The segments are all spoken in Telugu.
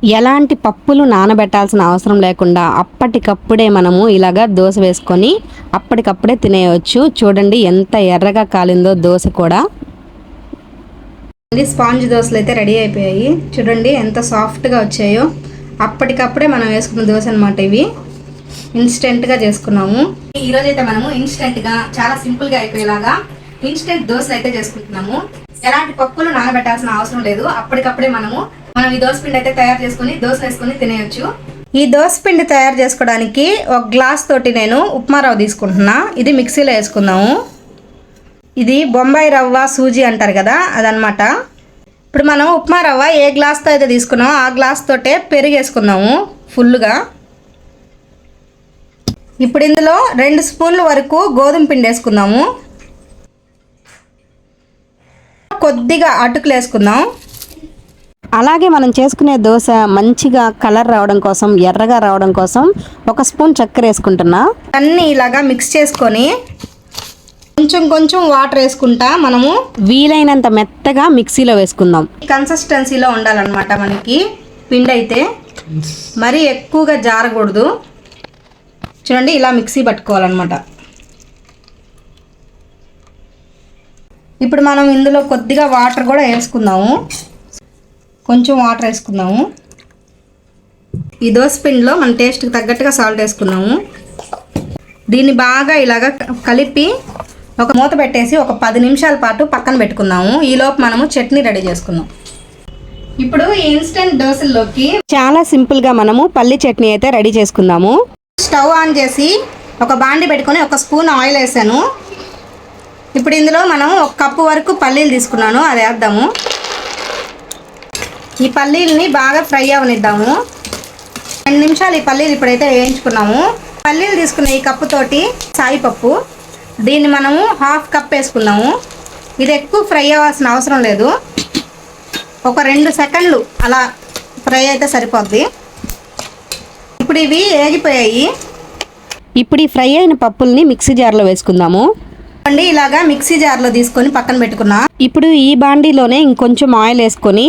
ఎలాంటి పప్పులు నానబెట్టాల్సిన అవసరం లేకుండా అప్పటికప్పుడే మనము ఇలాగా దోశ వేసుకొని అప్పటికప్పుడే తినేయవచ్చు చూడండి ఎంత ఎర్రగా కాలిందో దోశ కూడా. స్పాంజ్ దోశలు అయితే రెడీ అయిపోయాయి. చూడండి ఎంత సాఫ్ట్గా వచ్చాయో. అప్పటికప్పుడే మనం వేసుకున్న దోశ అనమాట ఇవి. ఇన్స్టెంట్గా చేసుకున్నాము. ఈరోజు అయితే మనము ఇన్స్టెంట్గా చాలా సింపుల్గా అయిపోయేలాగా ఇన్స్టెంట్ దోశలు అయితే చేసుకుంటున్నాము. ఎలాంటి పప్పులు నానబెట్టాల్సిన అవసరం లేదు. అప్పటికప్పుడే మనము మనం ఈ దోశ పిండి అయితే తయారు చేసుకుని దోశ వేసుకుని తినేయచ్చు. ఈ దోశ పిండి తయారు చేసుకోవడానికి ఒక గ్లాస్ తోటి నేను ఉప్మా రవ్వ తీసుకుంటున్నా. ఇది మిక్సీలో వేసుకుందాము. ఇది బొంబాయి రవ్వ సూజీ అంటారు కదా అదనమాట ఇప్పుడు మనం ఉప్మా రవ్వ ఏ గ్లాస్తో అయితే తీసుకున్నామో ఆ గ్లాస్ తోటే పెరుగు వేసుకుందాము ఫుల్గా ఇప్పుడు ఇందులో రెండు స్పూన్ల వరకు గోధుమ పిండి వేసుకుందాము. కొద్దిగా అటుకులు వేసుకుందాం. అలాగే మనం చేసుకునే దోశ మంచిగా కలర్ రావడం కోసం ఎర్రగా రావడం కోసం ఒక స్పూన్ చక్కెర వేసుకుంటున్నా. అన్నీ ఇలాగా మిక్స్ చేసుకొని కొంచెం కొంచెం వాటర్ వేసుకుంటా మనము వీలైనంత మెత్తగా మిక్సీలో వేసుకుందాం. కన్సిస్టెన్సీలో ఉండాలన్నమాట మనకి. పిండి అయితే మరీ ఎక్కువగా జారకూడదు. చూడండి ఇలా మిక్సీ పట్టుకోవాలన్నమాట. ఇప్పుడు మనం ఇందులో కొద్దిగా వాటర్ కూడా వేసుకుందాము. కొంచెం వాటర్ వేసుకుందాము. ఈ దోశ పిండిలో మన టేస్ట్కి తగ్గట్టుగా సాల్ట్ వేసుకున్నాము. దీన్ని బాగా ఇలాగ కలిపి ఒక మూత పెట్టేసి ఒక పది నిమిషాల పాటు పక్కన పెట్టుకుందాము. ఈలోపు మనము చట్నీ రెడీ చేసుకుందాం. ఇప్పుడు ఈ ఇన్స్టెంట్ దోశల్లోకి చాలా సింపుల్గా మనము పల్లి చట్నీ అయితే రెడీ చేసుకుందాము. స్టవ్ ఆన్ చేసి ఒక బాండి పెట్టుకొని ఒక స్పూన్ ఆయిల్ వేసాను. ఇప్పుడు ఇందులో మనం ఒక కప్పు వరకు పల్లీలు తీసుకున్నాను. అది వేద్దాము. ఈ పల్లీలని బాగా ఫ్రై అవనిద్దాము. రెండు నిమిషాలు ఈ పల్లీలు ఇప్పుడైతే వేయించుకున్నాము. పల్లీలు తీసుకున్న ఈ కప్పుతోటి సాయిపప్పు దీన్ని మనము హాఫ్ కప్ వేసుకున్నాము ఇది ఎక్కువ ఫ్రై అవ్వాల్సిన అవసరం లేదు. ఒక రెండు సెకండ్లు అలా ఫ్రై అయితే సరిపోద్ది. ఇప్పుడు ఇవి ఏగిపోయాయి. ఇప్పుడు ఈ ఫ్రై అయిన పప్పుల్ని మిక్సీ జార్లో వేసుకుందాము. అండి ఇలాగా మిక్సీ జార్లో తీసుకొని పక్కన పెట్టుకున్నా. ఇప్పుడు ఈ బాండీలోనే ఇంకొంచెం ఆయిల్ వేసుకొని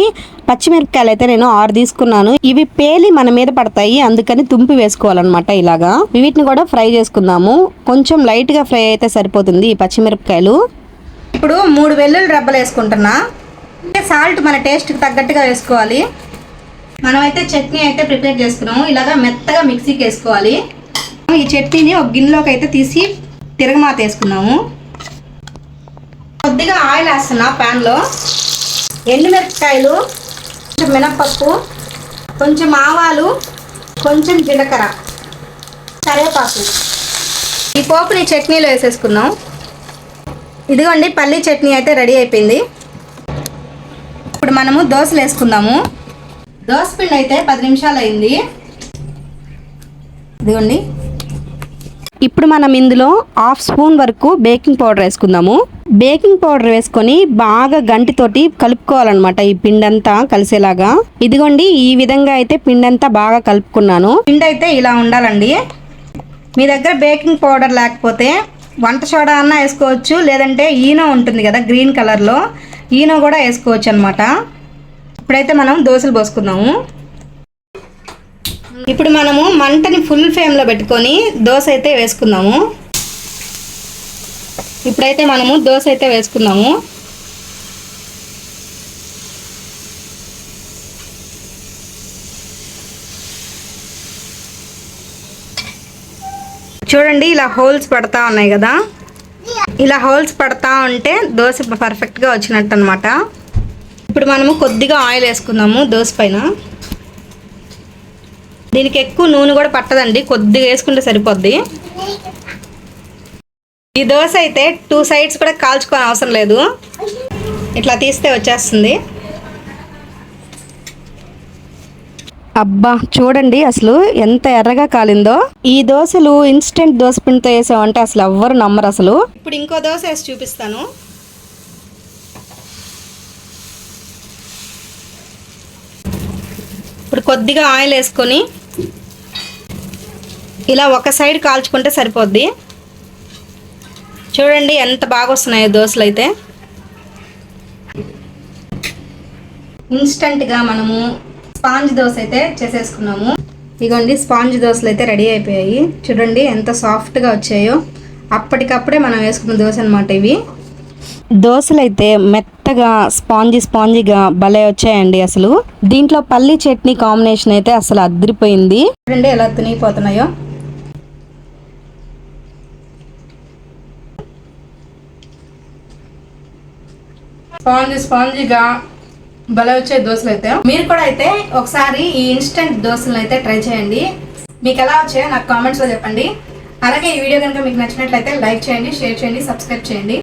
పచ్చిమిరపకాయలు అయితే నేను ఆరు తీసుకున్నాను. ఇవి పేలి మన మీద పడతాయి అందుకని తుంపి వేసుకోవాలన్నమాట ఇలాగా. వీటిని కూడా ఫ్రై చేసుకుందాము. కొంచెం లైట్గా ఫ్రై అయితే సరిపోతుంది ఈ పచ్చిమిరపకాయలు. ఇప్పుడు మూడు వెల్లుల్లి రబ్బలు వేసుకుంటున్నా. అంటే సాల్ట్ మన టేస్ట్కి తగ్గట్టుగా వేసుకోవాలి. మనమైతే చట్నీ అయితే ప్రిపేర్ చేసుకున్నాము. ఇలాగా మెత్తగా మిక్సీకి వేసుకోవాలి. ఈ చట్నీని ఒక గిన్నెలోకి అయితే తీసి తిరగమాత వేసుకున్నాము. కొద్దిగా ఆయిల్ వేస్తున్నా ప్యాన్లో. ఎండుమిరపకాయలు కొంచెం మినప్పప్పు కొంచెం ఆవాలు కొంచెం జీలకర్ర కరివేపాకు. ఈ పోపుని చట్నీలో వేసేసుకుందాం ఇదిగోండి పల్లీ చట్నీ అయితే రెడీ అయిపోయింది. ఇప్పుడు మనము దోశలు వేసుకుందాము. దోశ పిండి అయితే పది నిమిషాలు అయింది. ఇదిగోండి. ఇప్పుడు మనం ఇందులో హాఫ్ స్పూన్ వరకు బేకింగ్ పౌడర్ వేసుకుందాము. బేకింగ్ పౌడర్ వేసుకొని బాగా గంటితోటి కలుపుకోవాలన్నమాట ఈ పిండంతా కలిసేలాగా. ఇదిగోండి ఈ విధంగా అయితే పిండంతా బాగా కలుపుకున్నాను. పిండి అయితే ఇలా ఉండాలండి. మీ దగ్గర బేకింగ్ పౌడర్ లేకపోతే వంట సోడా అన్న వేసుకోవచ్చు లేదంటే ఈనో ఉంటుంది కదా గ్రీన్ కలర్లో ఈనో కూడా వేసుకోవచ్చు అనమాట ఇప్పుడైతే మనం దోశలు పోసుకుందాము. ఇప్పుడు మనము మంటని ఫుల్ ఫ్లేమ్లో పెట్టుకొని దోశ అయితే వేసుకుందాము. ఇప్పుడైతే మనము దోశ అయితే వేసుకుందాము. చూడండి ఇలా హోల్స్ పడతా ఉన్నాయి కదా. ఇలా హోల్స్ పడతా ఉంటే దోశ పర్ఫెక్ట్గా వచ్చినట్టు అనమాట ఇప్పుడు మనము కొద్దిగా ఆయిల్ వేసుకుందాము దోశ పైన. దీనికి ఎక్కువ నూనె కూడా పట్టదండి కొద్దిగా వేసుకుంటే సరిపోద్ది. ఈ దోశ అయితే టూ సైడ్స్ కూడా కాల్చుకోని అవసరం లేదు. ఇట్లా తీస్తే వచ్చేస్తుంది. అబ్బా చూడండి అసలు ఎంత ఎర్రగా కాలిందో. ఈ దోశలు ఇన్స్టెంట్ దోశ పిండితో వేసామంటే అసలు ఎవ్వరు నమ్మరు అసలు. ఇప్పుడు ఇంకో దోశ వేసి చూపిస్తాను. ఇప్పుడు కొద్దిగా ఆయిల్ వేసుకొని ఇలా ఒక సైడ్ కాల్చుకుంటే సరిపోద్ది. చూడండి ఎంత బాగా వస్తున్నాయో దోశలు అయితే ఇన్స్టంట్గా మనము స్పాంజ్ దోశ అయితే చేసేసుకున్నాము. ఇగోండి స్పాంజ్ దోశలు అయితే రెడీ అయిపోయాయి. చూడండి ఎంత సాఫ్ట్గా వచ్చాయో. అప్పటికప్పుడే మనం వేసుకున్న దోశ అనమాట ఇవి. దోశలు అయితే మెత్తగా స్పాంజీ స్పాంజీగా భలే వచ్చాయండి అసలు. దీంట్లో పల్లి చట్నీ కాంబినేషన్ అయితే అసలు అదిరిపోయింది. చూడండి ఎలా తునిగిపోతున్నాయో. స్పాంజీ స్పాంజీగా భలే వచ్చే దోశలు అయితే మీరు కూడా అయితే ఒకసారి ఈ ఇన్స్టెంట్ దోశలను అయితే ట్రై చేయండి. మీకు ఎలా వచ్చాయో నాకు కామెంట్స్లో చెప్పండి. అలాగే ఈ వీడియో కనుక మీకు నచ్చినట్లయితే లైక్ చేయండి షేర్ చేయండి సబ్స్క్రైబ్ చేయండి.